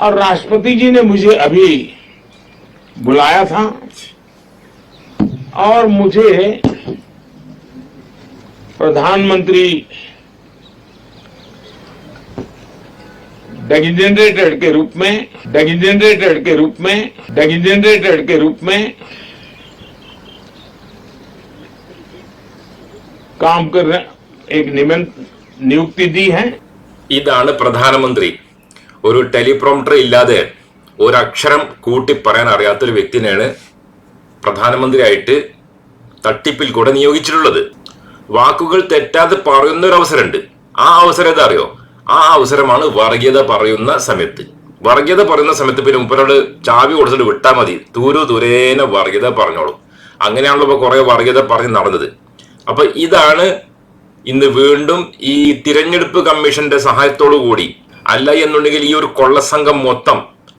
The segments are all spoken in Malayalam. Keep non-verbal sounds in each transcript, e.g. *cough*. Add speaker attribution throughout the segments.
Speaker 1: और राष्ट्रपति जी ने मुझे अभी बुलाया था और मुझे प्रधानमंत्री डेगिजेनरेटेड के रूप में डेगिजेनरेटेड के रूप में डेगिजेनरेटेड के रूप में काम कर रहे एक निमंत्रण नियुक्ति दी है।
Speaker 2: इधान प्रधानमंत्री। ഒരു ടെലിപ്രോംപ്റ്റർ ഇല്ലാതെ ഒരക്ഷരം കൂട്ടി പറയാൻ അറിയാത്തൊരു വ്യക്തിനെയാണ് പ്രധാനമന്ത്രിയായിട്ട് തട്ടിപ്പിൽ കൂടെ നിയോഗിച്ചിട്ടുള്ളത്. വാക്കുകൾ തെറ്റാതെ പറയുന്ന ഒരു അവസരമുണ്ട് ആ അവസരം ഏതാ അറിയോ ആ അവസരമാണ് വർഗീയത പറയുന്ന സമയത്ത്. വർഗീയത പറയുന്ന സമയത്ത് പിന്നെ മുപ്പരോട് ചാവി കൊടുത്തിട്ട് വിട്ടാൽ മതി. ദൂരെ ദൂരേനെ വർഗീയത പറഞ്ഞോളും. അങ്ങനെയാണല്ലോ ഇപ്പൊ കുറെ വർഗീയത പറഞ്ഞ് നടന്നത്. അപ്പൊ ഇതാണ് ഇന്ന് വീണ്ടും ഈ തിരഞ്ഞെടുപ്പ് കമ്മീഷന്റെ സഹായത്തോടു കൂടി അല്ല എന്നുണ്ടെങ്കിൽ ഈ ഒരു കൊള്ളസംഘം മൊത്തം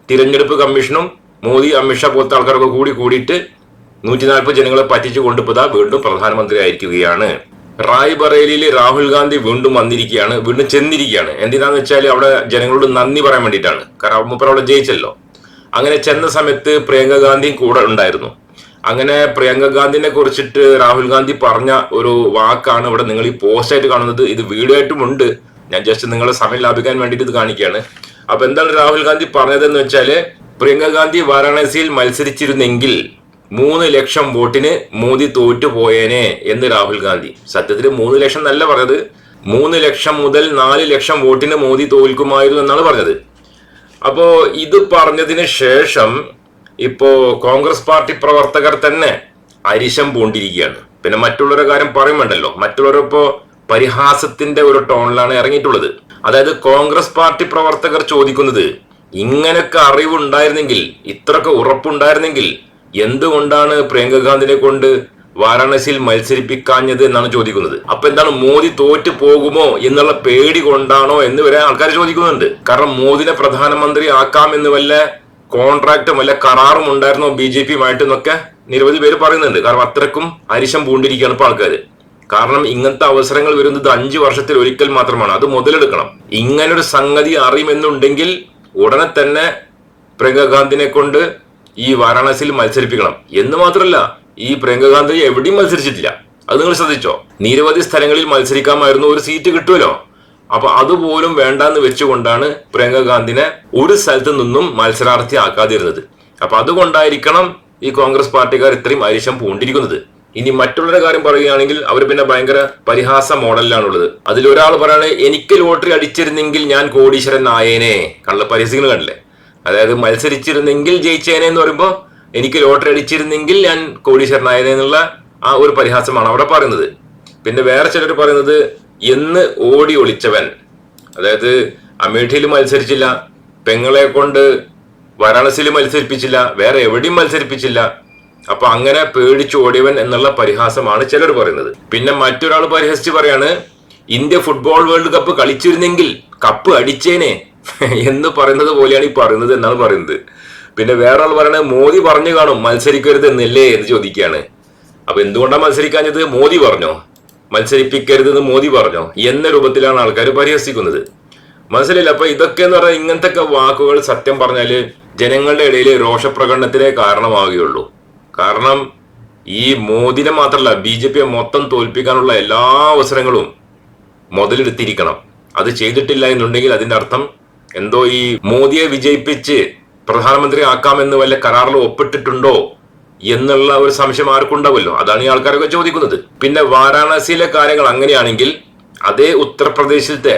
Speaker 2: തിരഞ്ഞെടുപ്പ് കമ്മീഷനും മോദി അമിത്ഷാ പോലത്തെ ആൾക്കാരൊക്കെ കൂടി കൂടിയിട്ട് നൂറ്റി നാൽപ്പത് ജനങ്ങളെ പറ്റിച്ചു കൊണ്ടുപോതാ വീണ്ടും പ്രധാനമന്ത്രി ആയിരിക്കുകയാണ് റായ്ബറേലിയിൽ രാഹുൽ ഗാന്ധി വീണ്ടും വന്നിരിക്കുകയാണ് വീണ്ടും ചെന്നിരിക്കുകയാണ്. എന്തിനാന്ന് വെച്ചാൽ അവിടെ ജനങ്ങളോട് നന്ദി പറയാൻ വേണ്ടിയിട്ടാണ്. കാരണം അമ്മപ്പുറം അവിടെ ജയിച്ചല്ലോ. അങ്ങനെ ചെന്ന സമയത്ത് പ്രിയങ്ക ഗാന്ധിയും കൂടെ ഉണ്ടായിരുന്നു. അങ്ങനെ പ്രിയങ്ക ഗാന്ധിനെ കുറിച്ചിട്ട് രാഹുൽ ഗാന്ധി പറഞ്ഞ ഒരു വാക്കാണ് ഇവിടെ നിങ്ങൾ ഈ പോസ്റ്റായിട്ട് കാണുന്നത്. ഇത് വീഡിയോ ആയിട്ടും ഉണ്ട്. ഞാൻ ജസ്റ്റ് നിങ്ങളെ സമയം ലാഭിക്കാൻ വേണ്ടിയിട്ട് ഇത് കാണിക്കുകയാണ്. അപ്പൊ എന്താണ് രാഹുൽ ഗാന്ധി പറഞ്ഞതെന്ന് വെച്ചാൽ പ്രിയങ്ക ഗാന്ധി വാരാണസിയിൽ മത്സരിച്ചിരുന്നെങ്കിൽ മൂന്ന് ലക്ഷം വോട്ടിന് മോദി തോറ്റു പോയേനെ എന്ന് രാഹുൽ ഗാന്ധി. സത്യത്തിൽ മൂന്ന് ലക്ഷം നല്ല പറഞ്ഞത്. മൂന്ന് ലക്ഷം മുതൽ നാല് ലക്ഷം വോട്ടിന് മോദി തോൽക്കുമായിരുന്നു എന്നാണ് പറഞ്ഞത്. അപ്പോ ഇത് പറഞ്ഞതിന് ശേഷം ഇപ്പോ കോൺഗ്രസ് പാർട്ടി പ്രവർത്തകർ തന്നെ അരിശം പൂണ്ടിരിക്കുകയാണ്. പിന്നെ മറ്റുള്ളവരുടെ കാര്യം പറയുമുണ്ടല്ലോ മറ്റുള്ളവരിപ്പോ പരിഹാസത്തിന്റെ ഒരു ടോണിലാണ് ഇറങ്ങിയിട്ടുള്ളത്. അതായത് കോൺഗ്രസ് പാർട്ടി പ്രവർത്തകർ ചോദിക്കുന്നത് ഇങ്ങനൊക്കെ അറിവുണ്ടായിരുന്നെങ്കിൽ ഇത്രയൊക്കെ ഉറപ്പുണ്ടായിരുന്നെങ്കിൽ എന്തുകൊണ്ടാണ് പ്രിയങ്ക ഗാന്ധിനെ കൊണ്ട് വാരാണസിയിൽ മത്സരിപ്പിക്കാഞ്ഞത് എന്നാണ് ചോദിക്കുന്നത്. അപ്പൊ എന്താണ് മോദി തോറ്റു പോകുമോ എന്നുള്ള പേടി കൊണ്ടാണോ എന്ന് വരെ ആൾക്കാർ ചോദിക്കുന്നുണ്ട്. കാരണം മോദിനെ പ്രധാനമന്ത്രി ആക്കാം എന്ന് വല്ല കോൺട്രാക്റ്റും വല്ല കരാറും ഉണ്ടായിരുന്നോ ബി ജെ പിയുമായിട്ട് എന്നൊക്കെ നിരവധി പേര് പറയുന്നുണ്ട്. കാരണം അത്രക്കും അരിശം പൂണ്ടിരിക്കുകയാണ് ഇപ്പൊ ആൾക്കാർ കാരണം ഇങ്ങനത്തെ അവസരങ്ങൾ വരുന്നത് അഞ്ചു വർഷത്തിൽ ഒരിക്കൽ മാത്രമാണ്. അത് മുതലെടുക്കണം. ഇങ്ങനൊരു സംഗതി അറിയുമെന്നുണ്ടെങ്കിൽ ഉടനെ തന്നെ പ്രിയങ്ക ഗാന്ധിനെ കൊണ്ട് ഈ വാരാണസിയിൽ മത്സരിപ്പിക്കണം. എന്ന് മാത്രമല്ല ഈ പ്രിയങ്ക ഗാന്ധി എവിടെയും മത്സരിച്ചിട്ടില്ല. അത് നിങ്ങൾ ശ്രദ്ധിച്ചോ? നിരവധി സ്ഥലങ്ങളിൽ മത്സരിക്കാമായിരുന്നു ഒരു സീറ്റ് കിട്ടുമല്ലോ? അപ്പൊ അതുപോലും വേണ്ടെന്ന് വെച്ചുകൊണ്ടാണ് പ്രിയങ്ക ഗാന്ധിനെ ഒരു സ്ഥലത്ത് നിന്നും മത്സരാർത്ഥി ആക്കാതിരുന്നത്. അപ്പൊ അതുകൊണ്ടായിരിക്കണം ഈ കോൺഗ്രസ് പാർട്ടിക്കാർ ഇത്രയും അരിശം പൂണ്ടിരിക്കുന്നത്. ഇനി മറ്റുള്ളവരുടെ കാര്യം പറയുകയാണെങ്കിൽ അവർ പിന്നെ ഭയങ്കര പരിഹാസ മോഡലിലാണുള്ളത്. അതിൽ ഒരാൾ എനിക്ക് ലോട്ടറി അടിച്ചിരുന്നെങ്കിൽ ഞാൻ കോടീശ്വരൻ നായേനെ കള്ള പരിഹസിക്കുന്നത് കണ്ടില്ലേ? അതായത് മത്സരിച്ചിരുന്നെങ്കിൽ ജയിച്ചേനെ എന്ന് പറയുമ്പോൾ എനിക്ക് ലോട്ടറി അടിച്ചിരുന്നെങ്കിൽ ഞാൻ കോടീശ്വരൻ കോടീശ്വരനായേനെ എന്നുള്ള ആ ഒരു പരിഹാസമാണ് അവിടെ പറയുന്നത്. പിന്നെ വേറെ ചിലർ പറയുന്നത് എന്ന് ഓടി ഒളിച്ചവൻ. അതായത് അമേഠിയിൽ മത്സരിച്ചില്ല പെങ്ങളെ കൊണ്ട് വാരാണസിയിൽ മത്സരിപ്പിച്ചില്ല വേറെ എവിടെയും മത്സരിപ്പിച്ചില്ല. അപ്പൊ അങ്ങനെ പേടിച്ചു ഓടിയവൻ എന്നുള്ള പരിഹാസമാണ് ചിലർ പറയുന്നത്. പിന്നെ മറ്റൊരാൾ പരിഹസിച്ച് പറയാണ് ഇന്ത്യ ഫുട്ബോൾ വേൾഡ് കപ്പ് കളിച്ചിരുന്നെങ്കിൽ കപ്പ് അടിച്ചേനെ *laughs* എന്ന് പറയുന്നത് പോലെയാണ് ഈ പറയുന്നത് എന്നാണ് പറയുന്നത്. പിന്നെ വേറൊരാൾ പറയണത് മോദി പറഞ്ഞു കാണും മത്സരിക്കരുത് എന്നല്ലേ എന്ന് ചോദിക്കുകയാണ്. അപ്പൊ എന്തുകൊണ്ടാണ് മത്സരിക്കാഞ്ഞത്? മോദി പറഞ്ഞോ? മത്സരിപ്പിക്കരുത് എന്ന് മോദി പറഞ്ഞോ? എന്ന രൂപത്തിലാണ് ആൾക്കാർ പരിഹസിക്കുന്നത്. മനസ്സിലായില്ല അപ്പൊ ഇതൊക്കെ എന്ന് പറഞ്ഞാൽ ഇങ്ങനത്തെ വാക്കുകൾ സത്യം പറഞ്ഞാൽ ജനങ്ങളുടെ ഇടയിൽ രോഷപ്രകടനത്തിനെ കാരണമാവുകയുള്ളൂ. കാരണം ഈ മോദിനെ മാത്രമല്ല ബി ജെ പിയെ മൊത്തം തോൽപ്പിക്കാനുള്ള എല്ലാ അവസരങ്ങളും മുതലെടുത്തിരിക്കണം. അത് ചെയ്തിട്ടില്ല എന്നുണ്ടെങ്കിൽ അതിന്റെ അർത്ഥം എന്തോ ഈ മോദിയെ വിജയിപ്പിച്ച് പ്രധാനമന്ത്രി ആക്കാമെന്ന് വല്ല കരാറിൽ ഒപ്പിട്ടിട്ടുണ്ടോ എന്നുള്ള ഒരു സംശയം ആർക്കുണ്ടാവുമല്ലോ. അതാണ് ഈ ആൾക്കാരൊക്കെ ചോദിക്കുന്നത്. പിന്നെ വാരാണസിയിലെ കാര്യങ്ങൾ അങ്ങനെയാണെങ്കിൽ അതേ ഉത്തർപ്രദേശിലത്തെ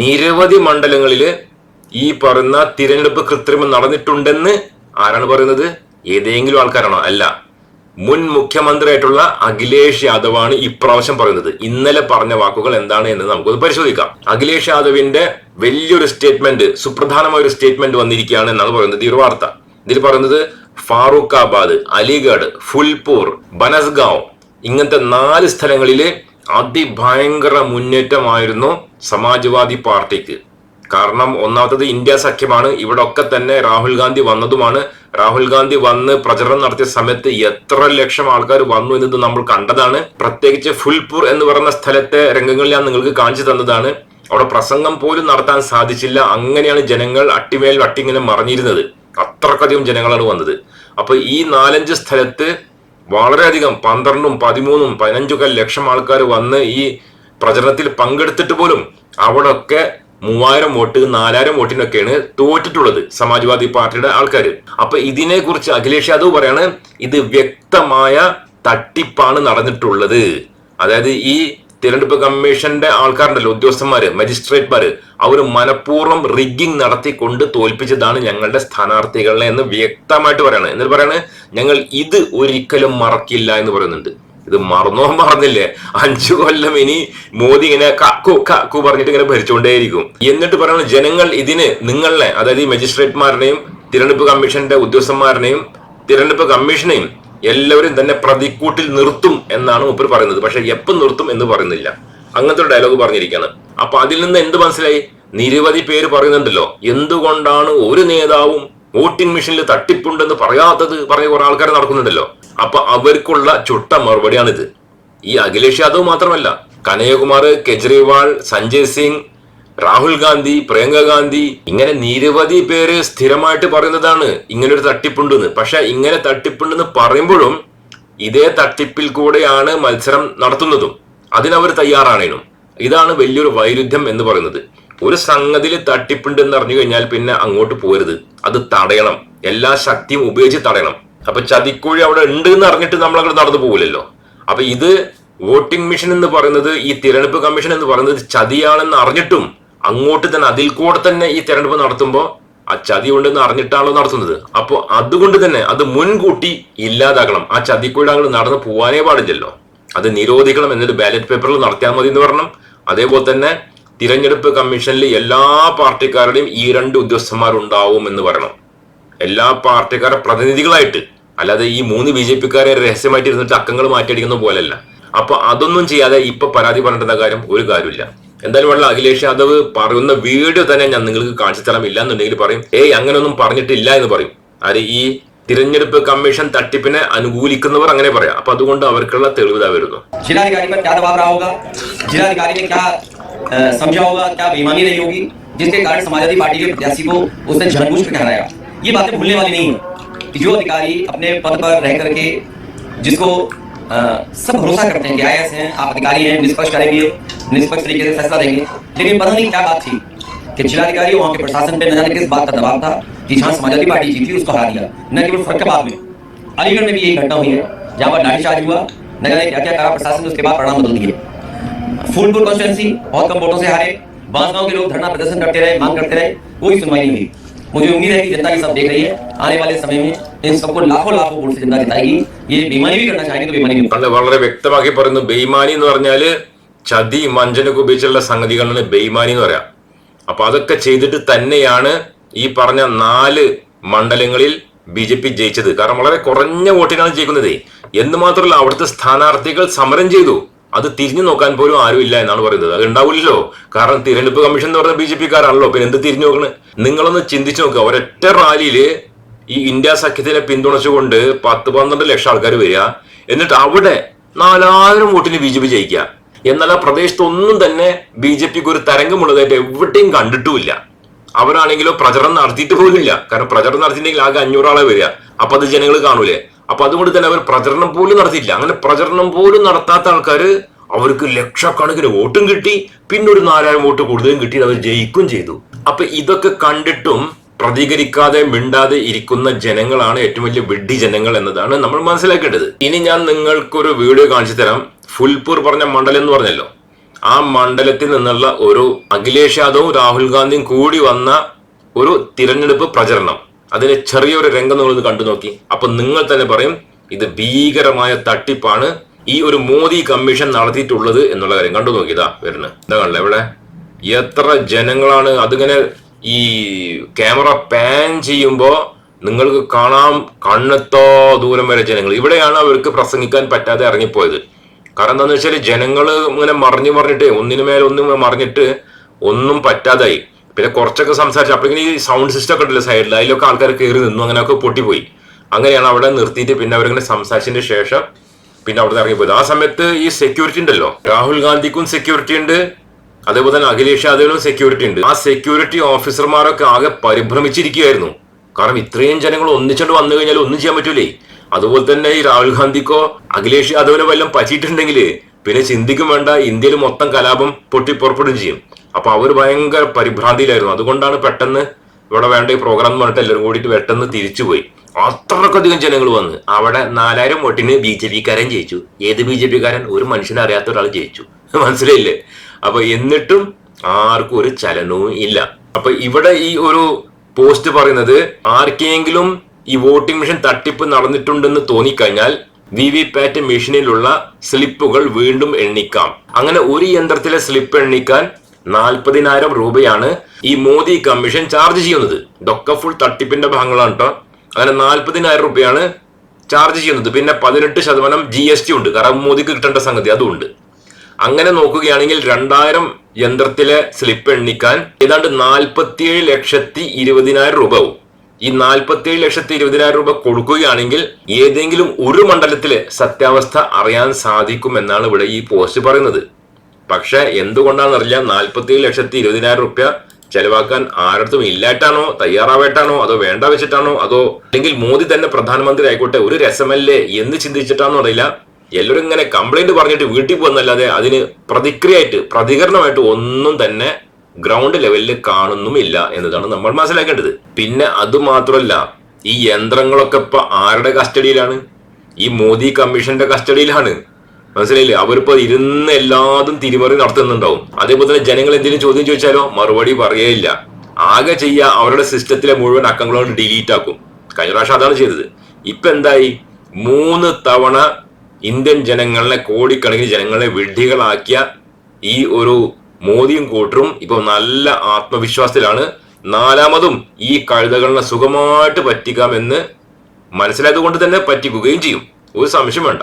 Speaker 2: നിരവധി മണ്ഡലങ്ങളിൽ ഈ പറയുന്ന തിരഞ്ഞെടുപ്പ് കൃത്രിമം നടന്നിട്ടുണ്ടെന്ന് ആരാണ് പറയുന്നത്? ഏതെങ്കിലും ആൾക്കാരാണോ? അല്ല. മുൻ മുഖ്യമന്ത്രിയായിട്ടുള്ള അഖിലേഷ് യാദവാണ് ഇപ്രാവശ്യം പറയുന്നത്. ഇന്നലെ പറഞ്ഞ വാക്കുകൾ എന്താണ് എന്ന് നമുക്കൊന്ന് പരിശോധിക്കാം. അഖിലേഷ് യാദവിന്റെ വലിയൊരു സ്റ്റേറ്റ്മെന്റ് സുപ്രധാനമായ ഒരു സ്റ്റേറ്റ്മെന്റ് വന്നിരിക്കുകയാണ് എന്നാണ് പറയുന്നത് ഈ ഒരു വാർത്ത. ഇതിൽ പറയുന്നത് ഫാറൂഖാബാദ് അലിഗഡ് ഫുൽപൂർ ബനസ്ഗാവ് ഇങ്ങനത്തെ നാല് സ്ഥലങ്ങളിൽ അതിഭയങ്കര മുന്നേറ്റമായിരുന്നു സമാജ്വാദി പാർട്ടിക്ക്. കാരണം ഒന്നാമത്തത് ഇന്ത്യ സഖ്യമാണ്. ഇവിടെ ഒക്കെ തന്നെ രാഹുൽ ഗാന്ധി വന്നതുമാണ്. രാഹുൽ ഗാന്ധി വന്ന് പ്രചരണം നടത്തിയ സമയത്ത് എത്ര ലക്ഷം ആൾക്കാർ വന്നു എന്നത് നമ്മൾ കണ്ടതാണ്. പ്രത്യേകിച്ച് ഫുൽപൂർ എന്ന് പറയുന്ന സ്ഥലത്തെ രംഗങ്ങൾ ഞാൻ നിങ്ങൾക്ക് കാണിച്ചു തന്നതാണ്. അവിടെ പ്രസംഗം പോലും നടത്താൻ സാധിച്ചില്ല. അങ്ങനെയാണ് ജനങ്ങൾ അട്ടിമേൽ അട്ടിങ്ങനെ മറിഞ്ഞിരുന്നത്. അത്രക്കധികം ജനങ്ങളാണ് വന്നത്. അപ്പൊ ഈ നാലഞ്ച് സ്ഥലത്ത് വളരെയധികം പന്ത്രണ്ടും പതിമൂന്നും പതിനഞ്ചൊക്കെ ലക്ഷം ആൾക്കാർ വന്ന് ഈ പ്രചരണത്തിൽ പങ്കെടുത്തിട്ട് പോലും അവിടെ ഒക്കെ മൂവായിരം വോട്ട് നാലായിരം വോട്ടിനൊക്കെയാണ് തോറ്റിട്ടുള്ളത് സമാജ്വാദി പാർട്ടിയുടെ ആൾക്കാർ അപ്പൊ ഇതിനെ കുറിച്ച് അഖിലേഷ് യാദവ് പറയാണ് ഇത് വ്യക്തമായ തട്ടിപ്പാണ് നടന്നിട്ടുള്ളത്. അതായത് ഈ തിരഞ്ഞെടുപ്പ് കമ്മീഷന്റെ ആൾക്കാരുണ്ടല്ലോ ഉദ്യോഗസ്ഥന്മാര് മജിസ്ട്രേറ്റ്മാര് അവർ മനഃപൂർവം റിഗിങ് നടത്തിക്കൊണ്ട് തോൽപ്പിച്ചതാണ് ഞങ്ങളുടെ സ്ഥാനാർത്ഥികളെ എന്ന് വ്യക്തമായിട്ട് പറയാണ്. എന്നിട്ട് പറയാണ് ഞങ്ങൾ ഇത് ഒരിക്കലും മറക്കില്ല എന്ന് പറയുന്നുണ്ട്. ഇത് മറന്നോ മറന്നില്ലേ? അഞ്ചു കൊല്ലം ഇനി മോദി ഇങ്ങനെ കക്കു കക്കു പറഞ്ഞിട്ട് ഇങ്ങനെ ഭരിച്ചുകൊണ്ടേയിരിക്കും എന്നിട്ട് പറയുന്നത് ജനങ്ങൾ ഇതിന് നിങ്ങളെ അതായത് ഈ മജിസ്ട്രേറ്റ്മാരുടെയും തിരഞ്ഞെടുപ്പ് കമ്മീഷന്റെ ഉദ്യോഗസ്ഥന്മാരുടെയും തിരഞ്ഞെടുപ്പ് കമ്മീഷനെയും എല്ലാവരും തന്നെ പ്രതിക്കൂട്ടിൽ നിർത്തും എന്നാണ് മുപ്പർ പറയുന്നത്. പക്ഷെ എപ്പം നിർത്തും എന്ന് പറയുന്നില്ല. അങ്ങനത്തെ ഒരു ഡയലോഗ് പറഞ്ഞിരിക്കുകയാണ് അപ്പൊ അതിൽ നിന്ന് എന്ത് മനസ്സിലായി? നിരവധി പേര് പറയുന്നുണ്ടല്ലോ. എന്തുകൊണ്ടാണ് ഒരു നേതാവും വോട്ടിംഗ് മെഷീനിൽ തട്ടിപ്പുണ്ടെന്ന് പറയാത്തത് പറഞ്ഞ കുറെ ആൾക്കാർ നടക്കുന്നുണ്ടല്ലോ. അപ്പൊ അവർക്കുള്ള ചുട്ട മറുപടിയാണിത്. ഈ അഖിലേഷ് യാദവ് മാത്രമല്ല കനയകുമാർ കെജ്രിവാൾ സഞ്ജയ് സിംഗ് രാഹുൽ ഗാന്ധി പ്രിയങ്ക ഗാന്ധി ഇങ്ങനെ നിരവധി പേര് സ്ഥിരമായിട്ട് പറയുന്നതാണ് ഇങ്ങനെ ഒരു തട്ടിപ്പുണ്ടെന്ന്. പക്ഷെ ഇങ്ങനെ തട്ടിപ്പുണ്ടെന്ന് പറയുമ്പോഴും ഇതേ തട്ടിപ്പിൽ കൂടെയാണ് മത്സരം നടത്തുന്നതും. അതിനവർ തയ്യാറാണേനും. ഇതാണ് വലിയൊരു വൈരുദ്ധ്യം എന്ന് പറയുന്നത്. ഒരു സംഗതിയിൽ തട്ടിപ്പുണ്ട് എന്ന് അറിഞ്ഞു കഴിഞ്ഞാൽ പിന്നെ അങ്ങോട്ട് പോരുത്. അത് തടയണം. എല്ലാ ശക്തിയും ഉപയോഗിച്ച് തടയണം. അപ്പൊ ചതിക്കുഴി അവിടെ ഉണ്ട് എന്ന് അറിഞ്ഞിട്ട് നമ്മൾ അങ്ങോട്ട് നടന്നു പോകില്ലല്ലോ അപ്പൊ ഇത് വോട്ടിംഗ് മെഷീൻ എന്ന് പറയുന്നത് ഈ തിരഞ്ഞെടുപ്പ് കമ്മീഷൻ എന്ന് പറയുന്നത് ചതിയാണെന്ന് അറിഞ്ഞിട്ടും അങ്ങോട്ട് തന്നെ അതിൽ കൂടെ തന്നെ ഈ തെരഞ്ഞെടുപ്പ് നടത്തുമ്പോൾ ആ ചതി ഉണ്ടെന്ന് അറിഞ്ഞിട്ടാണല്ലോ നടത്തുന്നത്. അപ്പോൾ അതുകൊണ്ട് തന്നെ അത് മുൻകൂട്ടി ഇല്ലാതാക്കണം ആ ചതിക്കുഴി അങ്ങോട്ട് നടന്നു പോവാനേ പാടില്ലല്ലോ. അത് നിരോധിക്കണം എന്നിട്ട് ബാലറ്റ് പേപ്പറിൽ നടത്തിയാൽ മതി എന്ന് പറയണം. അതേപോലെ തന്നെ തിരഞ്ഞെടുപ്പ് കമ്മീഷനിൽ എല്ലാ പാർട്ടിക്കാരുടെയും ഈ രണ്ട് ഉദ്യോഗസ്ഥന്മാരുണ്ടാവും എന്ന് പറയണം. എല്ലാ പാർട്ടിക്കാരുടെ പ്രതിനിധികളായിട്ട് അല്ലാതെ ഈ മൂന്ന് ബി ജെ പിക്കാരെ രഹസ്യമായിട്ട് ഇരുന്നിട്ട് അക്കങ്ങൾ മാറ്റിയടിക്കുന്ന പോലെയല്ല അപ്പൊ അതൊന്നും ചെയ്യാതെ ഇപ്പൊ പരാതി പറഞ്ഞിട്ടുള്ള കാര്യം ഒരു കാര്യമില്ല എന്തായാലും വളരെ അഖിലേഷ് യാദവ് പറയുന്ന വീഡിയോ തന്നെ ഞാൻ നിങ്ങൾക്ക് കാണിച്ചു തരാം ഇല്ല എന്നുണ്ടെങ്കിൽ പറയും ഏയ് അങ്ങനെയൊന്നും പറഞ്ഞിട്ടില്ല എന്ന് പറയും ആര് ഈ തിരഞ്ഞെടുപ്പ് കമ്മീഷൻ തട്ടിപ്പിനെ അനുകൂലിക്കുന്നവർ അങ്ങനെ പറയാം അപ്പൊ അതുകൊണ്ട് അവർക്കുള്ള തെളിവ് ഇതാ വരുന്നു
Speaker 3: जिलाधिकारी पर क्या दबाव रहा होगा जिलाधिकारी ने क्या अ, समझा होगा क्या बेईमानी रही होगी जिसके कारण समाजवादी पार्टी के प्रत्याशी को उसने जानबूझ कर हराया ये बातें भूलने वाली नहीं है कि जो अधिकारी अपने पद पर रह करके जिसको अ, सब भरोसा करते हैं कि आईएएस हैं आप अधिकारी हैं निष्पक्ष करेंगे निष्पक्ष तरीके से फैसला देंगे। लेकिन पता नहीं क्या बात थी कि जिलाधिकारी वहाँ के प्रशासन पे न जाने किस बात का दबाव था कि जहाँ समाजवादी पार्टी जीती उसको हरा दिया। न केवल फरक्काबाद में अलीगढ़ में भी यही घटना हुई है जहाँ पर लाठीचार्ज हुआ न जाने क्या क्या करा प्रशासन ने उसके बाद परिणाम बदल दिए। फूलपुर कॉन्स्टिट्यूंसी बहुत कम वोटों से हारे बांसगांव के लोग धरना प्रदर्शन करते रहे मांग करते रहे कोई सुनवाई नहीं हुई। मुझे उम्मीद है कि जनता ये सब देख रही है आने वाले समय में इन सबको लाखों लाखों वोट से जनता जिताएगी ये बेईमानी भी करना चाहेंगे तो बेईमानी भी
Speaker 2: വളരെ വളരെ വ്യക്തമാക്കി പറയുന്നു ബെയ്മാനി എന്ന് പറഞ്ഞാല് ചതി വഞ്ചനക്ക് ഉപയോഗിച്ചുള്ള സംഗതികളാണ് ബെയ്മാനി എന്ന് പറയാം അപ്പൊ അതൊക്കെ ചെയ്തിട്ട് തന്നെയാണ് ഈ പറഞ്ഞ നാല് മണ്ഡലങ്ങളിൽ ബി ജെ പി ജയിച്ചത് കാരണം വളരെ കുറഞ്ഞ വോട്ടിനാണ് ജയിക്കുന്നത് എന്ന് മാത്രമല്ല അവിടുത്തെ സ്ഥാനാർത്ഥികൾ സമരം ചെയ്തു അത് തിരിഞ്ഞു നോക്കാൻ പോലും ആരുമില്ല എന്നാണ് പറയുന്നത്. അത് ഉണ്ടാവില്ലല്ലോ. കാരണം തിരഞ്ഞെടുപ്പ് കമ്മീഷൻ എന്ന് പറഞ്ഞ ബി ജെ പിക്കാരാണല്ലോ. പിന്നെ എന്ത് തിരിഞ്ഞു നോക്കണേ? നിങ്ങളൊന്ന് ചിന്തിച്ചു നോക്കുക ഒരൊറ്റ റാലിയിൽ ഈ ഇന്ത്യ സഖ്യത്തിനെ പിന്തുണച്ചുകൊണ്ട് പത്ത് പന്ത്രണ്ട് ലക്ഷം ആൾക്കാർ വരിക. എന്നിട്ട് അവിടെ നാലായിരം വോട്ടിന് ബി ജെ പി ജയിക്കുക. എന്നാൽ ആ പ്രദേശത്തൊന്നും തന്നെ ബി ജെ പിക്ക് ഒരു തരംഗമുള്ളതായിട്ട് എവിടെയും കണ്ടിട്ടുമില്ല. അവരാണെങ്കിലോ പ്രചരണം നടത്തിയിട്ട് ഇല്ല. കാരണം പ്രചരണം നടത്തിയിട്ടുണ്ടെങ്കിൽ ആകെ അഞ്ഞൂറാളെ വരിക. അപ്പൊ അത് ജനങ്ങൾ കാണൂലേ? അപ്പൊ അതുകൊണ്ട് തന്നെ അവർ പ്രചരണം പോലും നടത്തിയില്ല. അങ്ങനെ പ്രചരണം പോലും നടത്താത്ത ആൾക്കാർ അവർക്ക് ലക്ഷക്കണക്കിന് വോട്ടും കിട്ടി. പിന്നെ ഒരു നാലായിരം വോട്ട് കൂടുതലും കിട്ടി അവർ ജയിക്കും ചെയ്തു. അപ്പൊ ഇതൊക്കെ കണ്ടിട്ടും പ്രതികരിക്കാതെ മിണ്ടാതെ ഇരിക്കുന്ന ജനങ്ങളാണ് ഏറ്റവും വലിയ വിഡ്ഢി ജനങ്ങൾ എന്നതാണ് നമ്മൾ മനസ്സിലാക്കേണ്ടത്. ഇനി ഞാൻ നിങ്ങൾക്കൊരു വീഡിയോ കാണിച്ചു തരാം. ഫുൽപൂർ പറഞ്ഞ മണ്ഡലം എന്ന് പറഞ്ഞല്ലോ. ആ മണ്ഡലത്തിൽ നിന്നുള്ള ഒരു അഖിലേഷ് യാദവും രാഹുൽ ഗാന്ധിയും കൂടി വന്ന ഒരു തിരഞ്ഞെടുപ്പ് പ്രചരണം. അതിലെ ചെറിയൊരു രംഗം നിങ്ങൾ കണ്ടു നോക്കി. അപ്പൊ നിങ്ങൾ തന്നെ പറയും ഇത് ഭീകരമായ തട്ടിപ്പാണ്. ഈ ഒരു മോദി കമ്മീഷൻ നടത്തിയിട്ടുള്ളത് എന്നുള്ള കാര്യം കണ്ടു നോക്കി. ഇതാ വരുന്നത് എന്താ കണ്ടല്ലേ ഇവിടെ? എത്ര ജനങ്ങളാണ് അതിങ്ങനെ ഈ ക്യാമറ പാൻ ചെയ്യുമ്പോൾ നിങ്ങൾക്ക് കാണാം കണ്ണത്തോ ദൂരം വരെ ജനങ്ങൾ. ഇവിടെയാണ് അവർക്ക് പ്രസംഗിക്കാൻ പറ്റാതെ ഇറങ്ങിപ്പോയത്. കാരണം എന്താണെന്ന് വെച്ചാൽ ജനങ്ങൾ ഇങ്ങനെ മറിഞ്ഞു മറിഞ്ഞിട്ട് ഒന്നിനു മേലെ ഒന്നും മറിഞ്ഞിട്ട് ഒന്നും പറ്റാതായി. പിന്നെ കുറച്ചൊക്കെ സംസാരിച്ചു അപ്പോഴേക്കും ഈ സൗണ്ട് സിസ്റ്റം ഒക്കെ ഉണ്ടല്ലോ സൈഡിൽ അതിലൊക്കെ ആൾക്കാർ കയറി നിന്നു അങ്ങനെയൊക്കെ പൊട്ടിപ്പോയി. അങ്ങനെയാണ് അവിടെ നിർത്തിയിട്ട് പിന്നെ അവരിങ്ങനെ സംസാരിച്ചതിന് ശേഷം പിന്നെ അവിടെ ഇറങ്ങിപ്പോയത് ആ സമയത്ത് ഈ സെക്യൂരിറ്റി ഉണ്ടല്ലോ രാഹുൽ ഗാന്ധിക്കും സെക്യൂരിറ്റി ഉണ്ട് അതേപോലെ തന്നെ അഖിലേഷ് യാദവിനും സെക്യൂരിറ്റി ഉണ്ട്. ആ സെക്യൂരിറ്റി ഓഫീസർമാരൊക്കെ ആകെ പരിഭ്രമിച്ചിരിക്കുകയായിരുന്നു. കാരണം ഇത്രയും ജനങ്ങൾ ഒന്നിച്ചോണ്ട് വന്നു കഴിഞ്ഞാൽ ഒന്നും ചെയ്യാൻ പറ്റൂലേ. അതുപോലെ തന്നെ ഈ രാഹുൽ ഗാന്ധിക്കോ അഖിലേഷ് യാദവിനോ വല്ലതും പറ്റിയിട്ടുണ്ടെങ്കിൽ പിന്നെ ചിന്തിക്കും വേണ്ട ഇന്ത്യയിൽ മൊത്തം കലാപം പൊട്ടി പുറപ്പെടുകയും ചെയ്യും. അപ്പൊ അവർ ഭയങ്കര പരിഭ്രാന്തിയിലായിരുന്നു. അതുകൊണ്ടാണ് പെട്ടെന്ന് ഇവിടെ വേണ്ട ഈ പ്രോഗ്രാം എന്ന് പറഞ്ഞിട്ട് എല്ലാവരും കൂടിയിട്ട് പെട്ടെന്ന് തിരിച്ചുപോയി. അത്രക്കധികം ജനങ്ങൾ വന്ന് അവിടെ നാലായിരം വോട്ടിന് ബി ജെ പിക്കാരൻ ജയിച്ചു. ഏത് ബി ജെ പിക്കാരൻ? ഒരു മനുഷ്യനെ അറിയാത്ത ഒരാൾ ജയിച്ചു. *laughs* മനസ്സിലായില്ലേ? അപ്പൊ എന്നിട്ടും ആർക്കും ഒരു ചലനവും ഇല്ല. അപ്പൊ ഇവിടെ ഈ ഒരു പോസ്റ്റ് പറയുന്നത് ആർക്കെങ്കിലും ഈ വോട്ടിംഗ് മെഷീൻ തട്ടിപ്പ് നടന്നിട്ടുണ്ടെന്ന് തോന്നിക്കഴിഞ്ഞാൽ വി വി പാറ്റ് മെഷീനിലുള്ള സ്ലിപ്പുകൾ വീണ്ടും എണ്ണിക്കാം. അങ്ങനെ ഒരു യന്ത്രത്തിലെ സ്ലിപ്പ് എണ്ണിക്കാൻ നാൽപ്പതിനായിരം രൂപയാണ് ഈ മോദി കമ്മീഷൻ ചാർജ് ചെയ്യുന്നത്. ഇതൊക്കെ ഫുൾ തട്ടിപ്പിന്റെ ഭാഗങ്ങളാണ് കേട്ടോ അങ്ങനെ നാൽപ്പതിനായിരം രൂപയാണ് ചാർജ് ചെയ്യുന്നത്. പിന്നെ പതിനെട്ട് ശതമാനം ജി എസ് ടി ഉണ്ട്. കാരണം മോദിക്ക് കിട്ടേണ്ട സംഗതി അതുണ്ട്. അങ്ങനെ നോക്കുകയാണെങ്കിൽ രണ്ടായിരം യന്ത്രത്തിലെ സ്ലിപ്പ് എണ്ണിക്കാൻ ഏതാണ്ട് നാൽപ്പത്തിയേഴ് ലക്ഷത്തി ഇരുപതിനായിരം രൂപ ആവും. ഈ നാൽപ്പത്തിയേഴ് ലക്ഷത്തി ഇരുപതിനായിരം രൂപ കൊടുക്കുകയാണെങ്കിൽ ഏതെങ്കിലും ഒരു മണ്ഡലത്തിലെ സത്യാവസ്ഥ അറിയാൻ സാധിക്കും എന്നാണ് ഇവിടെ ഈ പോസ്റ്റ് പറയുന്നത്. പക്ഷെ എന്തുകൊണ്ടാണെന്നറിയില്ല. നാൽപ്പത്തി ലക്ഷത്തി ഇരുപതിനായിരം റുപ്യ ചെലവാക്കാൻ ആരടുത്തും ഇല്ലായിട്ടാണോ തയ്യാറാവായിട്ടാണോ അതോ വേണ്ട വെച്ചിട്ടാണോ അതോ അല്ലെങ്കിൽ മോദി തന്നെ പ്രധാനമന്ത്രി ആയിക്കോട്ടെ ഒരു രസമല്ലേ എന്ന് ചിന്തിച്ചിട്ടാണോ അറിയില്ല. എല്ലാവരും ഇങ്ങനെ കംപ്ലൈന്റ് പറഞ്ഞിട്ട് വീട്ടിൽ പോകുന്നല്ലാതെ അതിന് പ്രതിക്രിയയായിട്ട് പ്രതികരണമായിട്ട് ഒന്നും തന്നെ ഗ്രൗണ്ട് ലെവലിൽ കാണുന്നുമില്ല എന്നതാണ് നമ്മൾ മനസ്സിലാക്കേണ്ടത്. പിന്നെ അത് മാത്രമല്ല ഈ യന്ത്രങ്ങളൊക്കെ ഇപ്പൊ ആരുടെ കസ്റ്റഡിയിലാണ് ഈ മോദി കമ്മീഷന്റെ കസ്റ്റഡിയിലാണ് മനസ്സിലായില്ലേ? അവരിപ്പോ ഇരുന്ന് എല്ലാതും തിരിമറി നടത്തുന്നുണ്ടാവും. അതേപോലെ തന്നെ ജനങ്ങൾ എന്തെങ്കിലും ചോദ്യം ചോദിച്ചാലോ? മറുപടി പറയേയില്ല. ആകെ ചെയ്യുക അവരുടെ സിസ്റ്റത്തിലെ മുഴുവൻ അക്കങ്ങളോട് ഡിലീറ്റ് ആക്കും. കഴിഞ്ഞ പ്രാവശ്യം അതാണ് ചെയ്തത്. ഇപ്പൊ എന്തായി? മൂന്ന് തവണ ഇന്ത്യൻ ജനങ്ങളെ കോടിക്കണക്കിന് ജനങ്ങളെ വിഡ്ഢികളാക്കിയ ഈ ഒരു മോദിയും കൂട്ടറും ഇപ്പൊ നല്ല ആത്മവിശ്വാസത്തിലാണ്. നാലാമതും ഈ കഴുതകളിനെ സുഖമായിട്ട് പറ്റിക്കാമെന്ന് മനസ്സിലായത് കൊണ്ട് തന്നെ പറ്റിക്കുകയും ചെയ്യും. ഒരു സംശയം വേണ്ട.